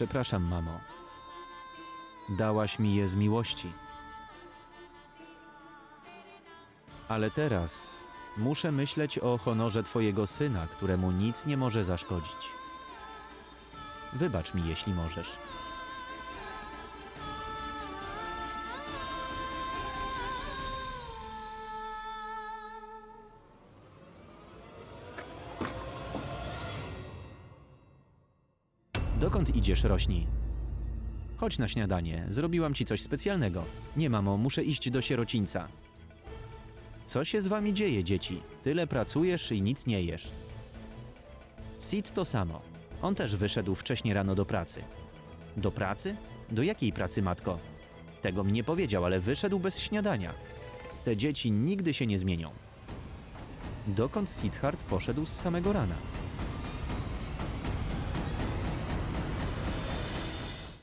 Przepraszam, mamo. Dałaś mi je z miłości. Ale teraz muszę myśleć o honorze twojego syna, któremu nic nie może zaszkodzić. Wybacz mi, jeśli możesz. Dokąd idziesz, rośni? Chodź na śniadanie, zrobiłam ci coś specjalnego. Nie, mamo, muszę iść do sierocińca. Co się z wami dzieje, dzieci? Tyle pracujesz i nic nie jesz. Sid to samo. On też wyszedł wcześnie rano do pracy. Do pracy? Do jakiej pracy, matko? Tego mi nie powiedział, ale wyszedł bez śniadania. Te dzieci nigdy się nie zmienią. Dokąd Sidhart poszedł z samego rana?